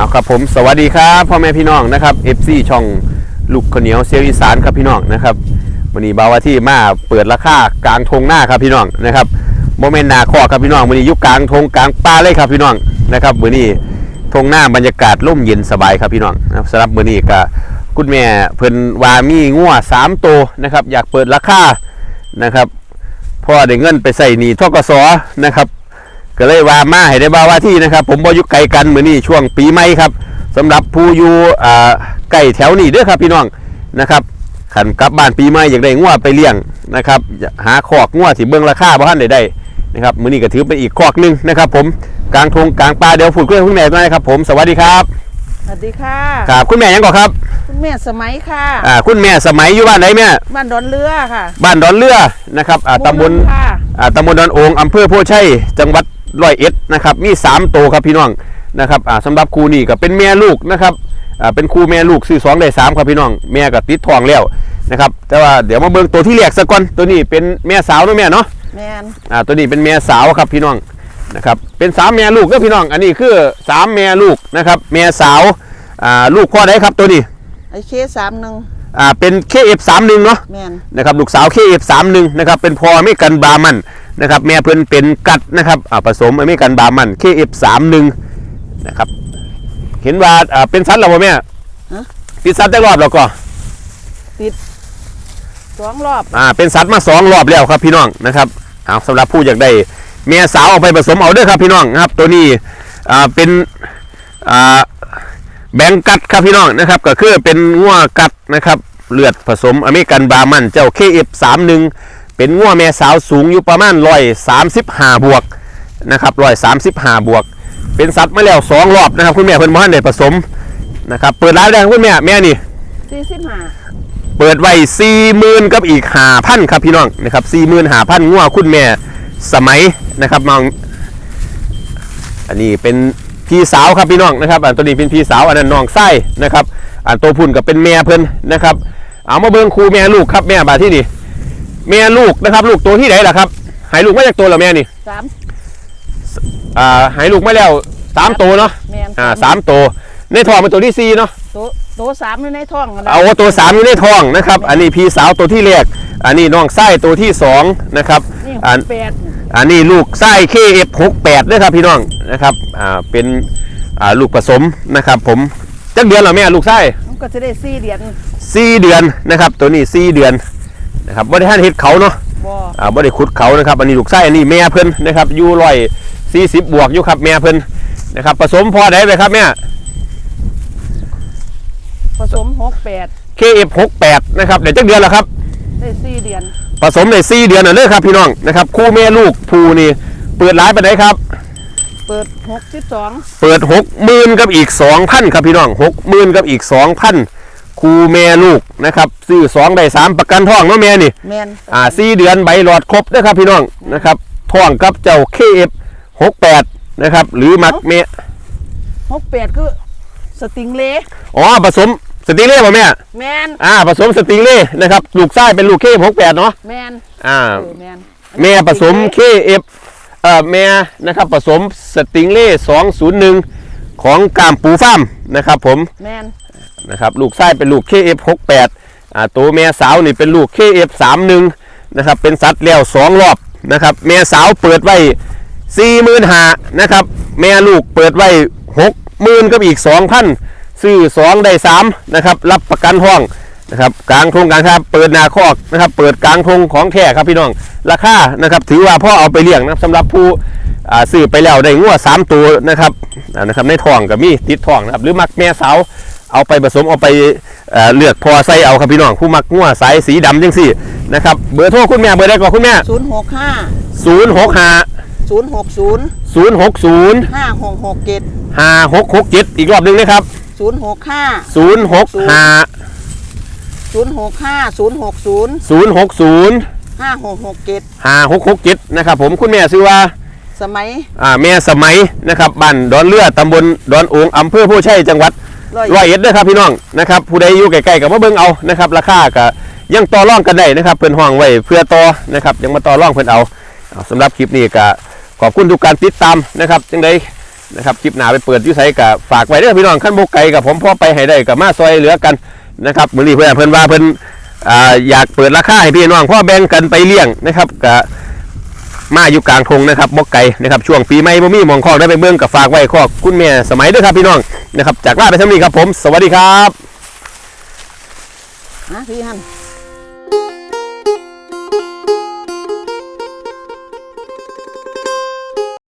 ครับผมสวัสดีครับพ่อแม่พี่น้องนะครับ FC ช่องลูกข้าวเหนียวเซียวอีสานครับพี่น้องนะครับวันนี้บาวาที่มาเปิดราคากลางทงหน้าครับพี่น้องนะครับโมเมนต์นาคอครับพี่น้องวันนี้ยุคกลางทงกลางป่าเลยครับพี่น้องนะครับวันนี้ทงหน้าบรรยากาศร่มเย็นสบายครับพี่น้องนะครับสำหรับวันนี้ก็คุณแม่เพิ่นวามีงัวสามตัวนะครับอยากเปิดราคานะครับพ่อได้เงินไปใส่หนีทกสนะครับ ก็เลยว่ามาให้ได้บ่าวว่าที่นะครับ ผมบ่อยู่ไกลกันมื้อนี้ช่วงปีใหม่ครับสำหรับผู้อยู่อ่าใกล้แถวนี้เด้อครับพี่น้องนะครับขันกลับบ้านปีใหม่อยากได้งัวไปเลี้ยงนะครับอยากหาคอกงัวที่เบิ่งราคาบ่ทันได้ได้นะครับมื้อนี้ก็ถือเป็นอีกคอกหนึงนะครับ ผมกลางทงกลางป่าเดี๋ยวพูดคุยกับคุณแม่หน่อยครับผมสวัสดีครับสวัสดีค่ะครับคุณแม่หยังก่อนครับคุณแม่สมัยค่ะอ่าคุณแม่สมัยอยู่บ้านไหนแม่บ้านดอนเรือค่ะ บ้านดอนเรือนะครับอ่าตำบลหมู่หนึ่งค่ะอ่าตำบลดอนโองอำเภอโพชัยจังหวัด ร้อยเอ็ดนะครับมี3ตัวครับพี่น้องนะครับอ่าสำหรับครูนี่ก็เป็นแม่ลูกนะครับอ่าเป็นครูแม่ลูกซื้อสองได้สามครับพี่น้องแม่ก็ติดทองแล้วนะครับแต่ว่าเดี๋ยวมาเบิ่งตัวที่แรกสักก่อนตัวนี้เป็นแม่สาวเนาะแม่เนาะแมนอ่าตัวนี้เป็นแม่สาวครับพี่น้องนะครับเป็นสามแม่ลูกเด้อพี่น้อง อันนี้คือสามแม่ลูกนะครับแม่สาวอ่าลูกพ่อได้ครับตัวนี้ไอเคสามหนึ่งอ่าเป็น KF31 เนาะแมนนะครับลูกสาว KF31 นะครับเป็นพออเมริกันบาร์มัน นะครับแม่เพิ่นเป็นกัดนะครับอ่าผสมอเมริกันบาร์มัน KF31 นะครับเห็นว่าอ่าเป็นสัตว์แล้วบ่แม่ติดสัตว์ได้รอบแล้วก็สองรอบอ่าเป็นสัตว์มาสองรอบแล้วครับพี่น้องนะครับเอาสำหรับผู้อยากได้แม่สาวเอาไปผสมเอาเด้อครับพี่น้องนะครับ ตัวนี้อ่าเป็นอ่าแบงกัดครับพี่น้องนะครับ ก็คือเป็นงัวกัดนะครับ เลือดผสมอเมริกันบาร์มันเจ้า KF31 เป็นงัวแม่สาวสูงอยู่ประมาณร้อยสามสิบห้าบวกนะครับร้อยสามสิบห้าบวก เป็นสัตว์มาแล้วสองรอบนะครับ คุณแม่เพิ่นบ่ทันได้ผสมนะครับเปิดร้านแดงคุณแม่แม่นี่สี่สิบห้าเปิดไว้สี่หมื่นกับอีกหาพันครับพี่น้องนะครับสี่หมื่นหาพันงัวคุณแม่สมัยนะครับมองอันนี้เป็นพี่สาวครับพี่น้องนะครับอันตัวนี้เป็นพี่สาวอันนั้นน้องไส้นะครับอันตัวพุ่นกับเป็นแม่เพิ่นนะครับ เอามาเบิ่งครูแม่ลูกครับแม่บาดที่นี่ แม่ลูกนะครับ ลูกตัวที่ไหนล่ะครับ หายลูกมาจากตัวเหรอแม่นี่สามอ่าหายลูกมาแล้วสามตัวเนาะแมนอ่าสามตัวในท้องเป็นตัวที่สี่เนาะตัวตัวสามอยู่ในท้องกันนะเอาตัวสามอยู่ในท้องนะครับ อันนี้พี่สาวตัวที่แรกอันนี้น้องไส้ตัวที่สองนะครับนี่อันแปดอันนี้ลูกไส้ KF68 ด้วยครับพี่น้องนะครับ อ่า เป็น อ่า ลูกผสมนะครับ ผม จักเดือนเหรอแม่ลูกไส้มันก็จะได้สี่เหรียญสี่เดือนนะครับ ตัวนี้สี่เดือน นะครับบ่ได้ท่านเฮ็ดเขาเนาะบ่อ่าบ่ได้ขุดเขานะครับ อันนี้ลูกไส้อันนี้แม่เพิ่นนะครับอยู่ร้อยสี่สิบบวกอยู่ครับแม่เพิ่นนะครับ ผสมพอได้ไหมครับแม่ผสมหกแปดเคเอฟหกแปดนะครับเดี๋ยวจักเดือนแล้วครับใด้สี่เดือนผสมในสี่เดือนน่ะเลิกครับพี่น้องนะครับ คู่แม่ลูกภูนี่เปิดร้ายไปไหนครับ เปิดหกสิบสองเปิดหกหมื่นกับอีกสองพันครับพี่น้องหกหมื่นกับอีกสอ2,000 คูแม่ลูกนะครับซื้อสองได้สามประกันท้องเนาะแม่นี่แมนอ่าสี่เดือนใบหลอดครบนะครับพี่น้องนะครับท้องกับเจ้าเคเอฟหกแปดนะครับ หรือมักเมะหกแปดคือสติงเล่อ๋อผสมสติงเล่ป่ะแม่แมนอ่าผสมสติงเล่นะครับลูกไส้เป็นลูกเคเอฟหกแปดเนาะแมนอ่าแม่ผสมเคเอฟเอ่อแม่นะครับผสมสติงเล่สองศูนย์หนึ่งของกามปูฟ้ามนะครับผมแมน นะครับลูกไส้เป็นลูก KF68 อ่าตัวแม่สาวนี่เป็นลูก KF31 นะครับเป็นสัตว์แล้วสองรอบนะครับแม่สาวเปิดไว้40,000หานะครับแม่ลูกเปิดไว้60,000กับอีก2,000ซื้อ2ได้3นะครับรับประกันห้องนะครับกลางทงกลางครับเปิดนาคอกนะครับเปิดกลางทงของแท้ครับพี่น้องราคานะครับถือว่าพ่อเอาไปเลี้ยงนะสำหรับผู้ซื้อไปแล้วได้งัวสามตัวนะครับนะครับในท้องกับมีติดท้องนะครับหรือมักแม่สาว เอาไปผสมเอาไปเอ่อเลือกพอใส่เอาครับพี่น้องผู้มักงัวสายสีดำจังสี่นะครับเบอร์โทรคุณแม่เบอร์ใดก่อนคุณแม่ศูนย์หกห้าศูนย์หกห้าศูนย์หกศูนย์ศูนย์หกศูนย์ห้าหกหกเจ็ดห้าหกหกเจ็ดอีกรอบหนึ่งนะครับศูนย์หกห้าศูนย์หกห้าศูนย์หกห้าศูนย์หกศูนย์ศูนย์หกศูนย์ห้าหกหกเจ็ดห้าหกหกเจ็ดนะครับผมคุณแม่ชื่อว่าสมัยอ่าแม่สมัยนะครับบ้านดอนเลือตำบลดอนโองอำเภอผู้ชัยจังหวัด ร้อยเอ็ดเด้อครับพี่น้องนะครับผู้ใดอยู่ใกล้ๆกับมาเบิ่งเอานะครับราคาก็ยังต่อรองกันได้นะครับเพิ่อนห้องไว้เพื่อต่อนะครับยังมาต่อรองเพิ่นเอาเอาสำหรับคลิปนี้ก็ขอบคุณทุกการติดตามนะครับจังไดนะครับคลิปหน้าไปเปิดยุไสกับฝากไว้เด้อพี่น้องขั้นโบไก่กับผมพ่อไปให้ได้กับมาซอยเหลือกันนะครับมือนี้เพื่อนเพิ่อนว่าเพิ่นอ่าอยากเปิดราคาให้พี่น้องพ่อแบ่งกันไปเลี้ยงนะครับกับ มาอยู่กลางทงนะครับบกไก่นะครับช่วงปีใหม่บ่มีมองคอกได้ไปเบิ่งกับฝากไว้คอกคุณแม่สมัยด้วยครับพี่น้องนะครับจากลาไปเท่านี้ครับผม สวัสดีครับนะพี่ฮัน